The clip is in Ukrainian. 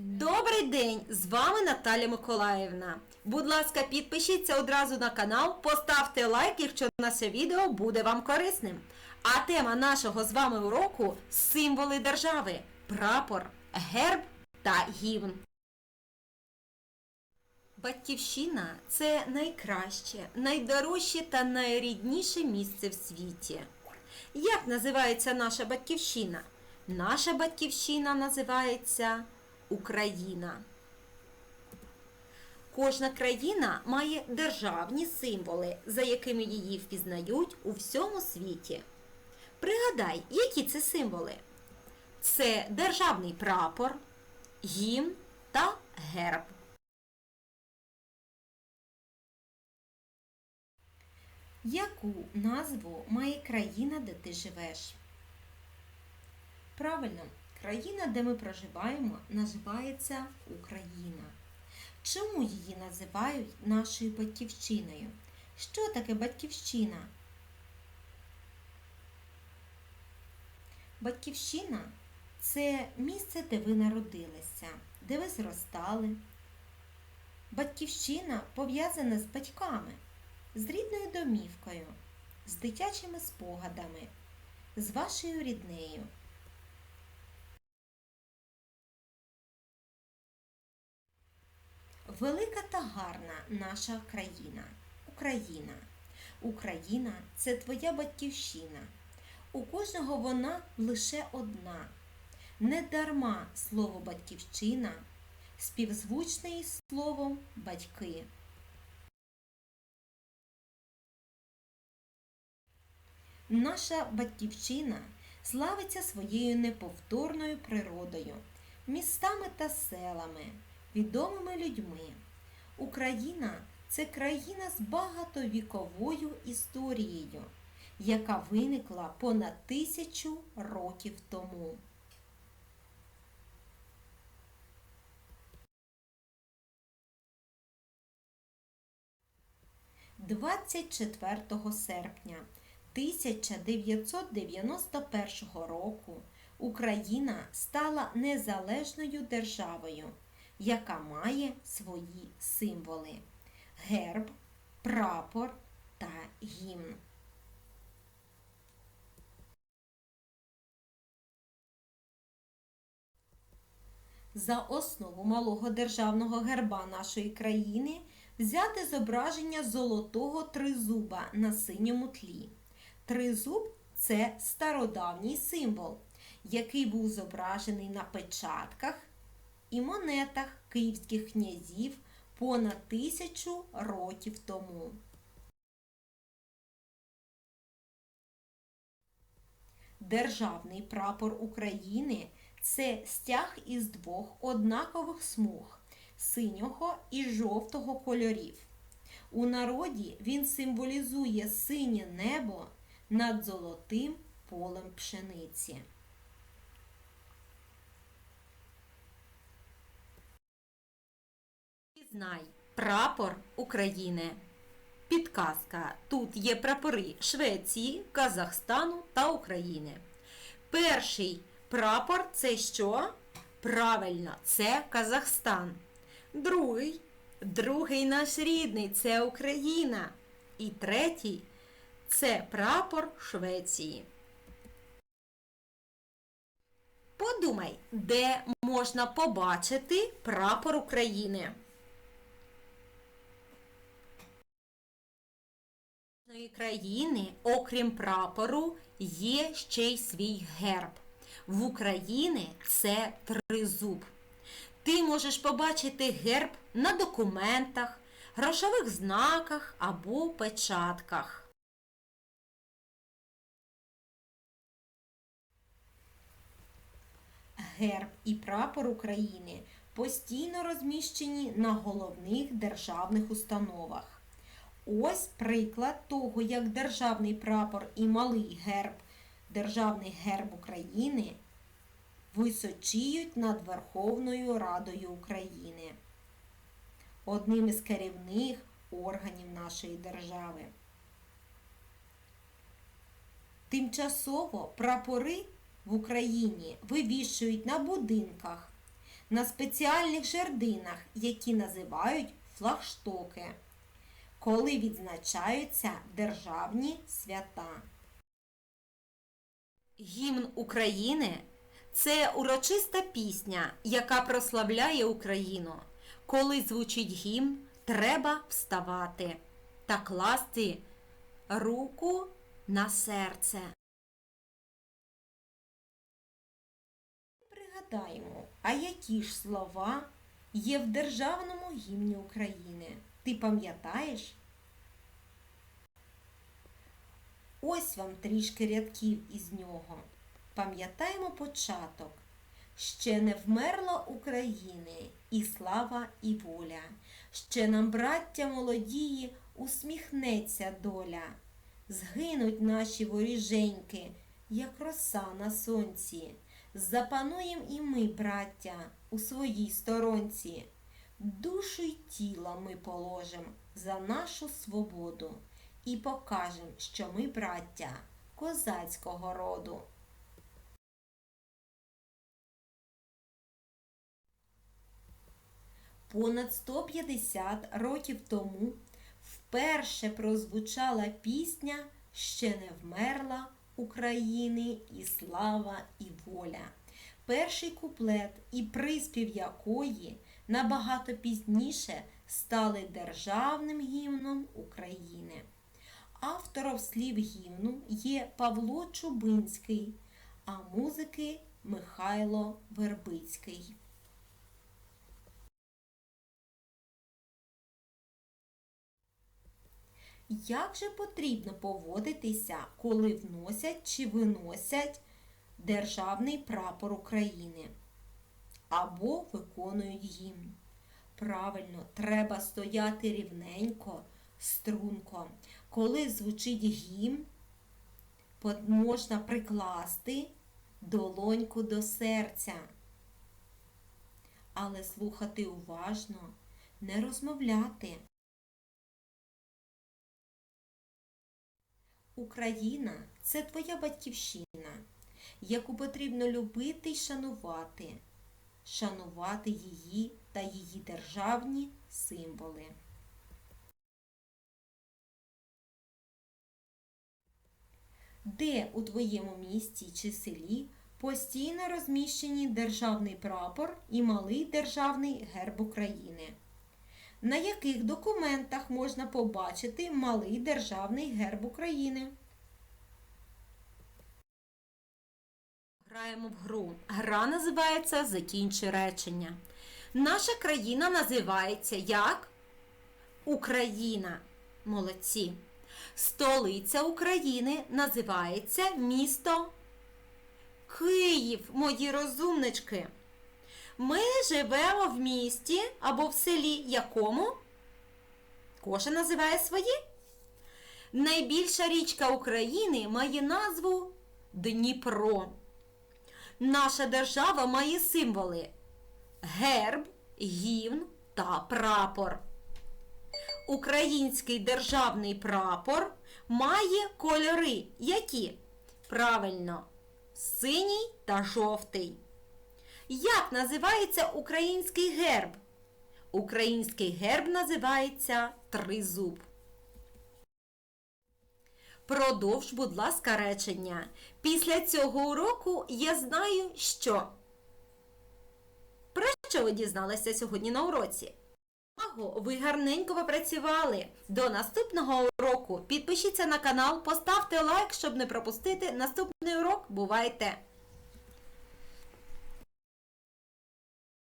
Добрий день! З вами Наталя Миколаївна. Будь ласка, підпишіться одразу на канал, поставте лайк, якщо наше відео буде вам корисним. А тема нашого з вами уроку символи держави, прапор, герб та гімн. Батьківщина це найкраще, найдорожче та найрідніше місце в світі. Як називається наша батьківщина? Наша батьківщина називається Україна. Кожна країна має державні символи, за якими її впізнають у всьому світі. Пригадай, які це символи? Це державний прапор, гімн та герб. Яку назву має країна, де ти живеш? Правильно, країна, де ми проживаємо, називається Україна. Чому її називають нашою батьківщиною? Що таке батьківщина? Батьківщина це місце, де ви народилися, де ви зростали. Батьківщина пов'язана з батьками, з рідною домівкою, з дитячими спогадами, з вашою ріднею. Велика та гарна наша країна Україна. Україна це твоя батьківщина. У кожного вона лише одна. Не дарма слово батьківщина співзвучне із словом батьки. Наша батьківщина славиться своєю неповторною природою, містами та селами, відомими людьми. Україна це країна з багатовіковою історією, яка виникла понад тисячу років тому. Двадцять четвертого серпня 1991 року Україна стала незалежною державою, яка має свої символи герб, прапор та гімн. За основу малого державного герба нашої країни взяти зображення золотого тризуба на синьому тлі. Тризуб це стародавній символ, який був зображений на печатках і монетах київських князів понад тисячу років тому. Державний прапор України це стяг із двох однакових смуг синього і жовтого кольорів. У народі він символізує синє небо над золотим полем пшениці. Знай прапор України. Підказка. Тут є прапори Швеції, Казахстану та України. Перший прапор це що? Правильно, це Казахстан. Другий. Другий наш рідний це Україна. І третій це прапор Швеції. Подумай, де можна побачити прапор України. Країни, окрім прапору, є ще й свій герб. В Україні це тризуб. Ти можеш побачити герб на документах, грошових знаках або печатках. Герб і прапор України постійно розміщені на головних державних установах. Ось приклад того, як державний прапор і малий герб, державний герб України височіють над Верховною Радою України, одним із керівних органів нашої держави. Тимчасово прапори в Україні вивішують на будинках, на спеціальних жердинах, які називають флагштоки, коли відзначаються державні свята. Гімн України це урочиста пісня, яка прославляє Україну. Коли звучить гімн, треба вставати та класти руку на серце. Пригадаємо, а які ж слова є в державному гімні України? Ти пам'ятаєш? Ось вам трішки рядків із нього. Пам'ятаємо початок. Ще не вмерла України, і слава, і воля. Ще нам, браття молодії, усміхнеться доля. Згинуть наші воріженьки, як роса на сонці. Запануєм і ми, браття, у своїй сторонці. Душу й тіло ми положим за нашу свободу і покажем, що ми браття козацького роду. Понад 150 років тому вперше прозвучала пісня Ще не вмерла України і слава, і воля. Перший куплет і приспів якої набагато пізніше стали державним гімном України. Автором слів гімну є Павло Чубинський, а музики Михайло Вербицький. Як же потрібно поводитися, коли вносять чи виносять державний прапор України або виконують гімн? Правильно, треба стояти рівненько, струнко. Коли звучить гімн, можна прикласти долоньку до серця. Але слухати уважно, не розмовляти. Україна це твоя батьківщина, яку потрібно любити й шанувати, шанувати її та її державні символи. Де у твоєму місті чи селі постійно розміщені державний прапор і малий державний герб України? На яких документах можна побачити малий державний герб України? Граємо в гру. Гра називається Закінчи речення. Наша країна називається як? Україна. Молодці. Столиця України називається місто Київ, мої розумнички. Ми живемо в місті або в селі якому? Кожен називає своє. Найбільша річка України має назву Дніпро. Наша держава має символи герб, гімн та прапор. Український державний прапор має кольори, які? Правильно, синій та жовтий. Як називається український герб? Український герб називається тризуб. Продовж, будь ласка, речення. Після цього уроку я знаю, що. Про що ви дізналися сьогодні на уроці? Ви гарненько попрацювали. До наступного уроку підпишіться на канал, поставте лайк, щоб не пропустити наступний урок. Бувайте!